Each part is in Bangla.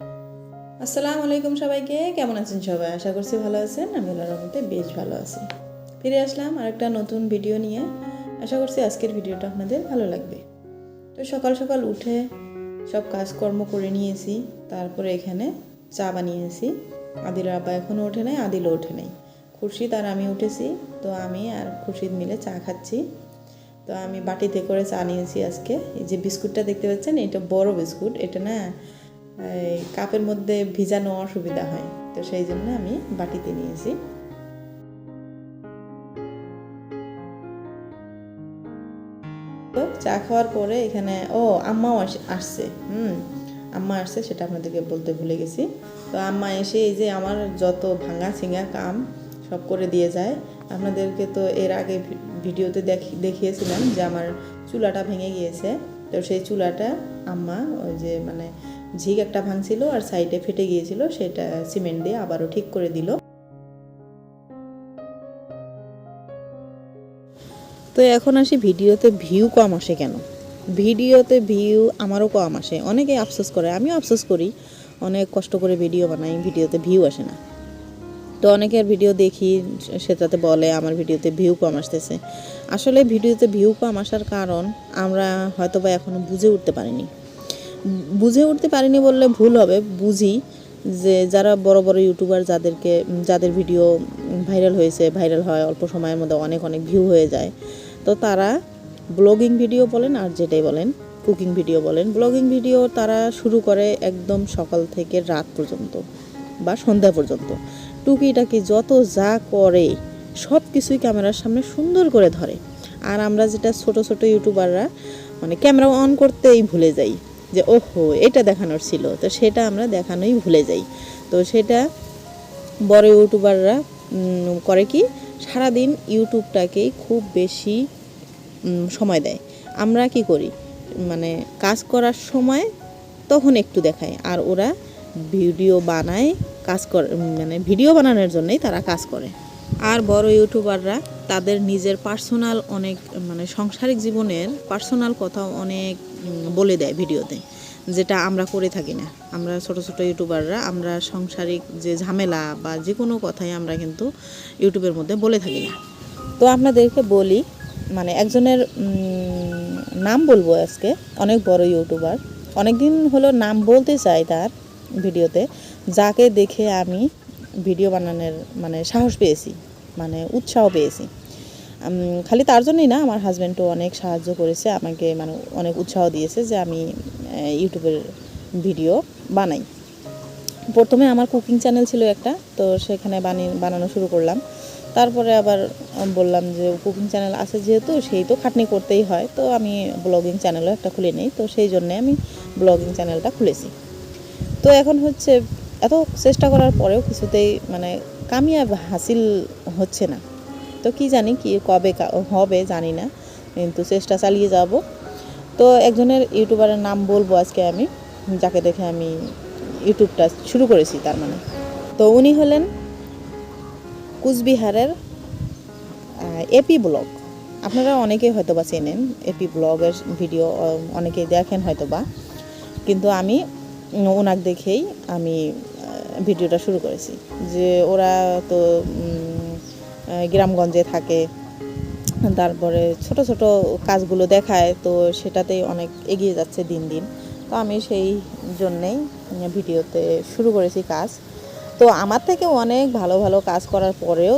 আসসালামু আলাইকুম সবাইকে। কেমন আছেন সবাই? আশা করছি ভালো আছেন। আমি আল্লাহর রহমতে বেশ ভালো আছি। ফিরে আসলাম আরেকটা নতুন ভিডিও নিয়ে। আশা করছি আজকের ভিডিওটা আপনাদের ভালো লাগবে। তো সকাল সকাল উঠে সব কাজকর্ম করে নিয়েছি। তারপরে এখানে চা বানিয়েছি। আদিল আব্বা এখনও ওঠে নাই, আদিলও ওঠে নাই। খুরশিদ আর আমি উঠেছি। তো আমি আর খুরশিদ মিলে চা খাচ্ছি। তো আমি বাটিতে করে চা নিয়েছি আজকে। এই যে বিস্কুটটা দেখতে পাচ্ছেন, এটা বড় বিস্কুট। এটা না কাপের মধ্যে ভিজানো অসুবিধা হয়। তো সেই জন্য আমি বাটিতে নিয়েছি। তো চা খাওয়ার পরে এখানে, ও, আম্মাও আস- আসছে, হুম, আম্মা আসছে সেটা আপনাদেরকে বলতে ভুলে গেছি। তো আম্মা এসে এই যে আমার যত ভাঙা ছিঙা কাম সব করে দিয়ে যায়। আপনাদেরকে তো এর আগে ভিডিওতে দেখি, দেখিয়েছিলাম যে আমার চুলাটা ভেঙে গিয়েছে। তো সেই চুলাটা আম্মা ওই যে মানে ঝিক একটা ভাঙছিল আর সাইডে ফেটে গিয়েছিল, সেটা সিমেন্ট দিয়ে আবারও ঠিক করে দিল। তো এখন আসি ভিডিওতে ভিউ কম আসে কেন? ভিডিওতে ভিউ আমারও কম আসে। অনেকে আফসোস করে, আমিও আফসোস করি, অনেক কষ্ট করে ভিডিও বানাই, ভিডিওতে ভিউ আসে না। তো অনেকের ভিডিও দেখি, সেটাতে বলে আমার ভিডিওতে ভিউ কম আসতেছে। আসলে ভিডিওতে ভিউ কম আসার কারণ আমরা হয়তোবা এখনও বুঝে উঠতে পারিনি। বুঝে উঠতে পারিনি বললে ভুল হবে, বুঝি যে যারা বড় বড় ইউটিউবার যাদেরকে, যাদের ভিডিও ভাইরাল হয়েছে ভাইরাল হয়, অল্প সময়ের মধ্যে অনেক অনেক ভিউ হয়ে যায়, তো তারা ব্লগিং ভিডিও বলেন আর যেটাই বলেন কুকিং ভিডিও বলেন ব্লগিং ভিডিও তারা শুরু করে একদম সকাল থেকে রাত পর্যন্ত বা সন্ধ্যা পর্যন্ত। টুকিটাকি যত যা করে, সব কিছুই ক্যামেরার সামনে সুন্দর করে ধরে। আর আমরা যেটা ছোট ছোট ইউটিউবাররা মানে ক্যামেরা অন করতেই ভুলে যাই। যে, ওহো, এটা দেখানোর ছিল। তো সেটা আমরা দেখানোই ভুলে যাই। তো সেটা বড় ইউটিউবাররা করে কি, সারাদিন ইউটিউবটাকেই খুব বেশি সময় দেয়। আমরা কি করি মানে কাজ করার সময় তখন একটু দেখায় আর ওরা ভিডিও বানায়, কাজ করে মানে ভিডিও বানানোর জন্যই তারা কাজ করে। আর বড় ইউটিউবাররা তাদের নিজের পার্সোনাল অনেক মানে সাংসারিক জীবনের পার্সোনাল কথা অনেক বলে দেয় ভিডিওতে যেটা আমরা করে থাকি না। আমরা ছোট ছোট ইউটিউবাররা আমরা সাংসারিক যে ঝামেলা বা যে কোনো কথাই আমরা কিন্তু ইউটিউবের মধ্যে বলে থাকি না। তো আপনাদেরকে বলি মানে একজনের নাম বলব আজকে, অনেক বড় ইউটিউবার। অনেক দিন হলো নাম বলতে চাই তার ভিডিওতে, যাকে দেখে আমি ভিডিও বানানোর মানে সাহস পেয়েছি মানে উৎসাহ পেয়েছি। খালি তার জন্যই না, আমার হাজব্যান্ডও অনেক সাহায্য করেছে, আমাকে মানে অনেক উৎসাহ দিয়েছে যে আমি ইউটিউবের ভিডিও বানাই। প্রথমে আমার কুকিং চ্যানেল ছিল একটা, তো সেখানে বানিয়ে বানানো শুরু করলাম। তারপরে আবার বললাম যে কুকিং চ্যানেল আছে যেহেতু, সেই তো খাটনি করতেই হয়। তো আমি ব্লগিং চ্যানেলও একটা খুলে নিই, তো সেই জন্যে আমি ব্লগিং চ্যানেলটা খুলেছি। তো এখন হচ্ছে, এত চেষ্টা করার পরেও কিছুতেই মানে কামিয়াব হাসিল হচ্ছে না। তো কি জানি কি, কবে হবে জানি না, কিন্তু চেষ্টা চালিয়ে যাব। তো একজনের ইউটিউবারের নাম বলব আজকে আমি, যাকে দেখে আমি ইউটিউবটা শুরু করেছি তার মানে। তো উনি হলেন কুচবিহারের এপি ব্লগ। আপনারা অনেকেই হয়তো বা চেনেন এপি ব্লগের ভিডিও, অনেকেই দেখেন হয়তো বা কিন্তু আমি ওনাকে দেখেই আমি ভিডিওটা শুরু করেছি। যে ওরা তো গ্রামগঞ্জে থাকে। তারপরে ছোট ছোট কাজগুলো দেখায়, তো সেটাতেই অনেক এগিয়ে যাচ্ছে দিন দিন। তো আমি সেই জন্যেই ভিডিওতে শুরু করেছি কাজ। তো আমার থেকে অনেক ভালো ভালো কাজ করার পরেও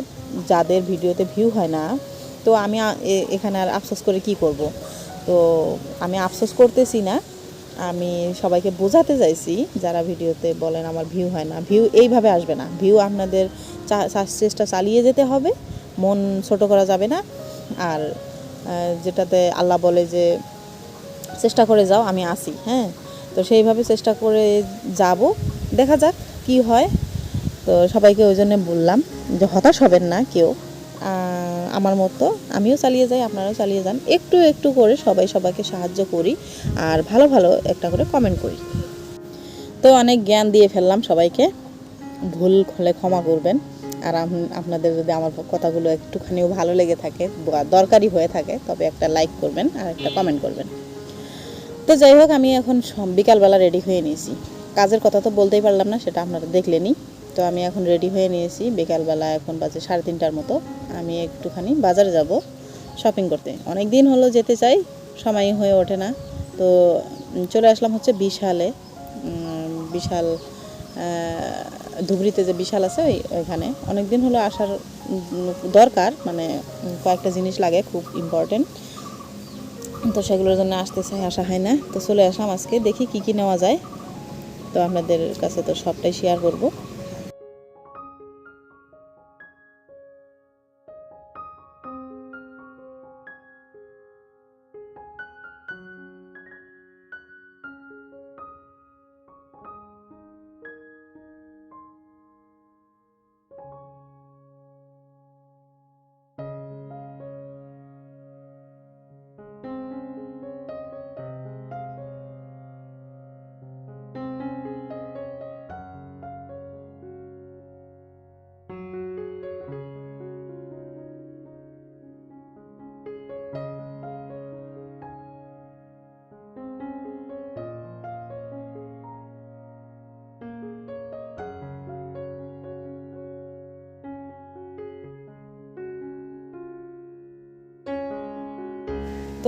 যাদের ভিডিওতে ভিউ হয় না, তো আমি এখানে আর আফসোস করে কি করব? তো আমি আফসোস করতেছি না। আমি সবাইকে বোঝাতে চাইছি, যারা ভিডিওতে বলেন আমার ভিউ হয় না। ভিউ এইভাবে আসবে না। ভিউ আপনাদের চেষ্টা চালিয়ে যেতে হবে। মন ছোট করা যাবে না। আর যেটাতে আল্লাহ বলে যে, চেষ্টা করে যাও, আমি আসি। হ্যাঁ? তো সেইভাবে চেষ্টা করে যাব। দেখা যাক কি হয়। তো সবাইকে ওই জন্য বললাম যে হতাশ হবেন না কেউ। আমার মতো, আমিও চালিয়ে যাই, আপনারাও চালিয়ে যান। একটু একটু করে সবাই সবাইকে সাহায্য করি আর ভালো ভালো একটা করে কমেন্ট করি। তো অনেক জ্ঞান দিয়ে ফেললাম সবাইকে। ভুল হলে ক্ষমা করবেন। আর আপনাদের যদি আমার কথাগুলো একটুখানিও ভালো লেগে থাকে বা দরকারি হয়ে থাকে, তবে একটা লাইক করবেন আর একটা কমেন্ট করবেন। তো যাই হোক, আমি এখন বিকালবেলা রেডি হয়ে নিয়েছি। কাজের কথা তো বলতেই পারলাম না, সেটা আপনারা দেখলেনই। তো আমি এখন রেডি হয়ে নিয়েছি। বিকালবেলা এখন বাজে সাড়ে তিনটার মতো। আমি একটুখানি বাজারে যাব শপিং করতে। অনেক দিন হলো যেতে চাই সময় হয়ে ওঠে না। তো চলে আসলাম হচ্ছে বিশালে। বিশাল ধুবড়িতে যে বিশাল আছে ওই, ওইখানে। অনেক দিন হলো আসার দরকার মানে কয়েকটা জিনিস লাগে খুব ইম্পর্টেন্ট তো সেগুলোর জন্য আসতে চাই আসা হয় না। তো চলে আসলাম আজকে, দেখি কি কি নেওয়া যায়। তো আপনাদের কাছে তো সবটাই শেয়ার করব।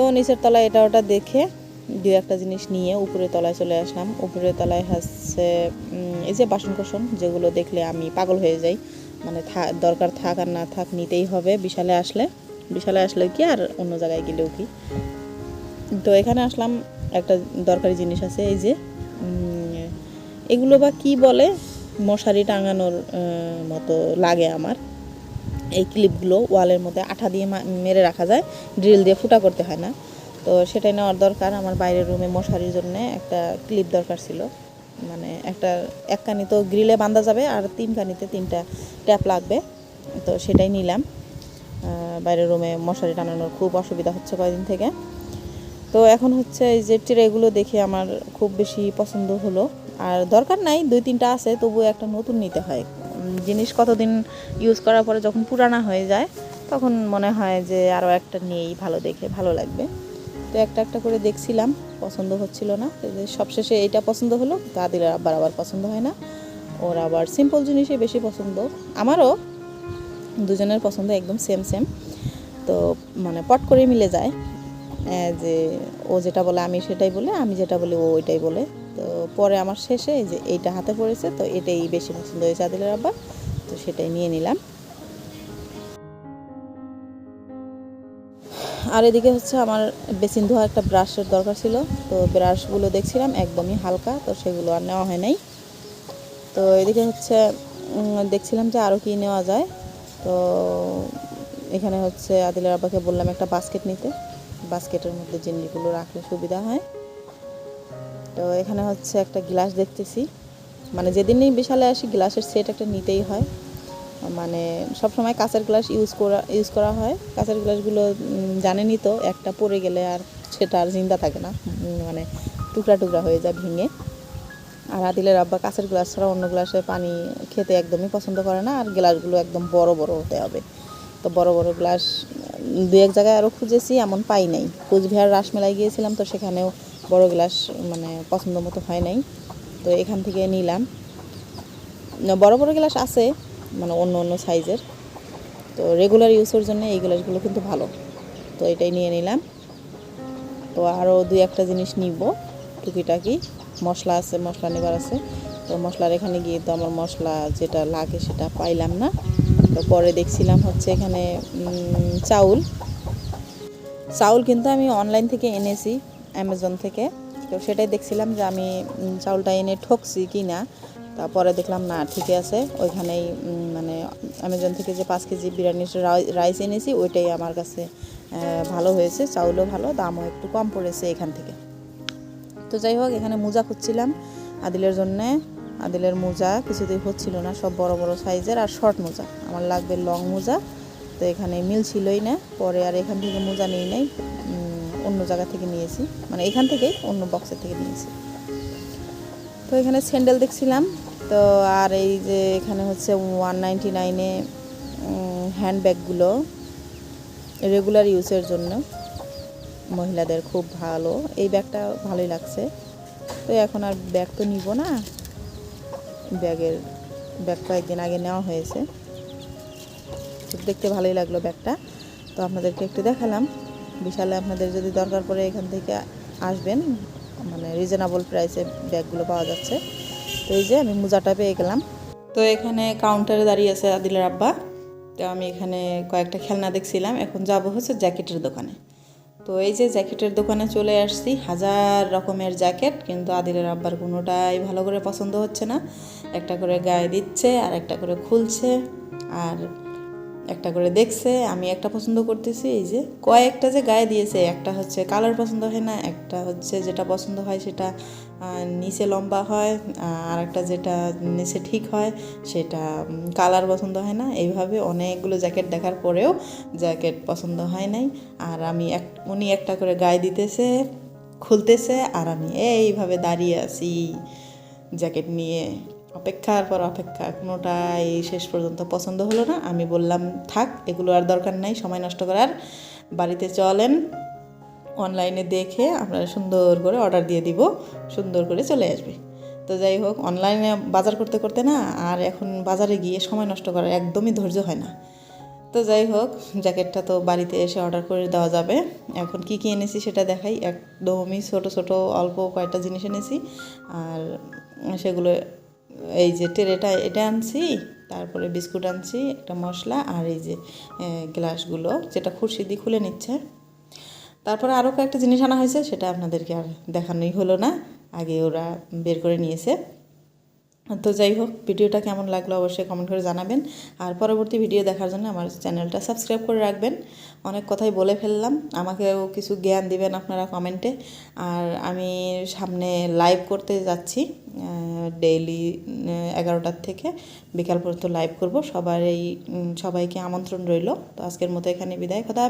তো নিচের তলায় এটা ওটা দেখে দু একটা জিনিস নিয়ে উপরের তলায় চলে আসলাম। উপরের তলায় হচ্ছে এই যে বাসন কোসন যেগুলো দেখলে আমি পাগল হয়ে যাই। মানে দরকার থাক আর না থাক নিতেই হবে। বিশালে আসলে বিশালে আসলে কি আর অন্য জায়গায় গেলেও কি? তো এখানে আসলাম, একটা দরকারি জিনিস আছে, এই যে এগুলো বা কি বলে? মশারি টাঙানোর মতো লাগে আমার। এই ক্লিপগুলো ওয়ালের মধ্যে আঠা দিয়ে মেরে রাখা যায় ড্রিল দিয়ে ফুটা করতে হয় না। তো সেটাই নেওয়ার দরকার। আমার বাইরের রুমে মশারির জন্য একটা ক্লিপ দরকার ছিল। মানে একটা এক কানি তো গ্রিলে বাঁধা যাবে আর তিন কানিতে তিনটা ট্যাপ লাগবে। তো সেটাই নিলাম। বাইরের রুমে মশারি টানানোর খুব অসুবিধা হচ্ছে কয়েকদিন থেকে। তো এখন হচ্ছে এই যে ট্রেগুলো দেখে আমার খুব বেশি পছন্দ হলো। আর দরকার নাই, দুই তিনটা আছে তবু একটা নতুন নিতে হয়। জিনিস কতদিন ইউজ করার পরে যখন পুরানা হয়ে যায়, তখন মনে হয় যে আরও একটা নিয়েই ভালো দেখে ভালো লাগবে। তো একটা একটা করে দেখছিলাম, পছন্দ হচ্ছিল না। সবশেষে এইটা পছন্দ হলো দাদির আবার আবার পছন্দ হয় না। ওর আবার সিম্পল জিনিসই বেশি পছন্দ। আমারও দুজনের পছন্দ একদম সেম সেম তো মানে পট করে মিলে যায় যে ও যেটা বলে আমি সেটাই বলে, আমি যেটা বলি ও ওইটাই বলে। তো পরে আমার শেষে যে এইটা হাতে পড়েছে, তো এটাই বেশি পছন্দ হয়েছে আদিলের আব্বা, তো সেটাই নিয়ে নিলাম। আর এদিকে হচ্ছে আমার বেসিন ধোয়া একটা ব্রাশের দরকার ছিল, তো ব্রাশগুলো দেখছিলাম, একদমই হালকা, তো সেগুলো আর নেওয়া হয় নাই। তো এদিকে হচ্ছে দেখছিলাম যে আরও কি নেওয়া যায়, তো এখানে হচ্ছে আদিলের আব্বাকে বললাম একটা বাস্কেট নিতে, বাস্কেটের মধ্যে জিনিসগুলো রাখলে সুবিধা হয়। তো এখানে হচ্ছে একটা গ্লাস দেখতেছি। মানে যেদিনই বিশালে আসি গ্লাসের সেট একটা নিতেই হয়। মানে সব সময় কাঁচের গ্লাস ইউজ করা ইউজ করা হয়। কাঁচের গ্লাসগুলো উম, জানেনই তো একটা পড়ে গেলে আর সেটা আর জিন্দা থাকে না। মানে টুকরা টুকরা হয়ে যায় ভেঙে। আর আদিলের আব্বা কাঁচের গ্লাস ছাড়া অন্য গ্লাসে পানি খেতে একদমই পছন্দ করে না। আর গ্লাসগুলো একদম বড় বড় হতে হবে। তো বড় বড় গ্লাস দু এক জায়গায় আরও খুঁজেছি এমন পাই নাই। কোচবিহার রাসমেলায় গিয়েছিলাম তো সেখানেও বড় গ্লাস মানে পছন্দ মতো হয় নাই। তো এখান থেকে নিলাম। বড় বড় গ্লাস আছে মানে অন্য অন্য সাইজের। তো রেগুলার ইউজের জন্য এই গ্লাসগুলো কিন্তু ভালো। তো এটাই নিয়ে নিলাম। তো আরও দুই একটা জিনিস নিব, টুকিটাকি। মশলা আছে, মশলা নেবার আছে। তো মশলার এখানে গিয়ে তো আমার মশলা যেটা লাগে সেটা পাইলাম না। তো পরে দেখছিলাম হচ্ছে এখানে চাউল। চাউল কিন্তু আমি অনলাইন থেকে এনেছি। অ্যামাজন থেকে। তো সেটাই দেখছিলাম যে আমি চাউলটা এনে ঠকছি কি না। তারপরে দেখলাম, না, ঠিকই আছে। ওইখানেই মানে অ্যামাজন থেকে যে পাঁচ কেজি বিরিয়ানির রাই- রাইস এনেছি, ওইটাই আমার কাছে ভালো হয়েছে। চাউলও ভালো, দামও একটু কম পড়েছে এখান থেকে। তো যাই হোক, এখানে মোজা খুঁজছিলাম আদিলের জন্যে। আদিলের মোজা কিছুতেই হচ্ছিল না, সব বড় বড় সাইজের আর শর্ট মোজা। আমার লাগবে লং মোজা। তো এখানে মিল ছিলই না। পরে আর এখান থেকে মোজা নিই নাই। অন্য জায়গা থেকে নিয়েছি। মানে এখান থেকেই অন্য বক্সের থেকে নিয়েছি। তো এখানে স্যান্ডেল দেখছিলাম। তো আর এই যে এখানে হচ্ছে ওয়ান নাইনটি নাইনে হ্যান্ডব্যাগগুলো রেগুলার ইউজের জন্য। মহিলাদের খুব ভালো। এই ব্যাগটা ভালোই লাগছে। তো এখন আর ব্যাগ তো নিব না। ব্যাগের ব্যাগ কয়েকদিন আগে নেওয়া হয়েছে। দেখতে ভালোই লাগল ব্যাগটা তো আপনাদেরকে একটু দেখালাম। বিশালে আপনাদের যদি দরকার পড়ে এখান থেকে আসবেন মানে রিজনেবল প্রাইসে ব্যাগগুলো পাওয়া যাচ্ছে। তো এই যে আমি মোজাটা পেয়ে গেলাম। তো এখানে কাউন্টারে দাঁড়িয়ে আছে আদিলের আব্বা। তো আমি এখানে কয়েকটা খেলনা দেখছিলাম। এখন যাব হচ্ছে জ্যাকেটের দোকানে। তো এই যে জ্যাকেটের দোকানে চলে আসছি। হাজার রকমের জ্যাকেট, কিন্তু আদিলের আব্বার কোনোটাই ভালো করে পছন্দ হচ্ছে না। একটা করে গায়ে দিচ্ছে আর একটা করে খুলছে। আর একটা করে দেখছে, আমি একটা পছন্দ করতেছি, এই যে কয়েকটা যে গায়ে দিয়েছে, একটা হচ্ছে কালার পছন্দ হয় না, একটা হচ্ছে যেটা পছন্দ হয় সেটা নিচে লম্বা হয় আর একটা যেটা নিচে ঠিক হয় সেটা কালার পছন্দ হয় না, এইভাবে অনেকগুলো জ্যাকেট দেখার পরেও জ্যাকেট পছন্দ হয় নাই। আর আমি এক, উনি একটা করে গায়ে দিতেছে, খুলতেছে, আর আমি এইভাবে দাঁড়িয়ে আছি জ্যাকেট নিয়ে। অপেক্ষার পর অপেক্ষা, কোনোটাই শেষ পর্যন্ত পছন্দ হলো না। আমি বললাম, থাক, এগুলো আর দরকার নাই, সময় নষ্ট করার। বাড়িতে চলেন, অনলাইনে দেখে আপনারা সুন্দর করে অর্ডার দিয়ে দিব, সুন্দর করে চলে আসবে। তো যাই হোক, অনলাইনে বাজার করতে করতে না, আর এখন বাজারে গিয়ে সময় নষ্ট করার একদমই ধৈর্য হয় না। তো যাই হোক, জ্যাকেটটা তো বাড়িতে এসে অর্ডার করে দেওয়া যাবে। এখন কি কি এনেছি সেটা দেখাই। একদমই ছোট ছোট, অল্প কয়েকটা জিনিস এনেছি। আর সেগুলো এই যে টেরেটা এটা আনছি, তারপরে বিস্কুট আনছি, একটা মশলা আর এই যে গ্লাসগুলো, যেটা খুশি দিয়ে খুলে নিচ্ছে। তারপরে আরও কয়েকটা জিনিস আনা হয়েছে, সেটা আপনাদেরকে আর দেখানোই হলো না, আগে ওরা বের করে নিয়েছে। তো যাই হোক, ভিডিওটা কেমন লাগল অবশ্যই কমেন্ট করে জানাবেন। আর পরবর্তী ভিডিও দেখার জন্য আমার চ্যানেলটা সাবস্ক্রাইব করে রাখবেন। অনেক কথাই বলে ফেললাম, আমাকেও কিছু জ্ঞান দিবেন আপনারা কমেন্টে আর আমি সামনে লাইভ করতে যাচ্ছি ডেইলি এগারোটার থেকে বিকাল পর্যন্ত লাইভ করব। সবার এই সবাইকে আমন্ত্রণ রইল। তো আজকের মতো এখানে বিদায়। কথা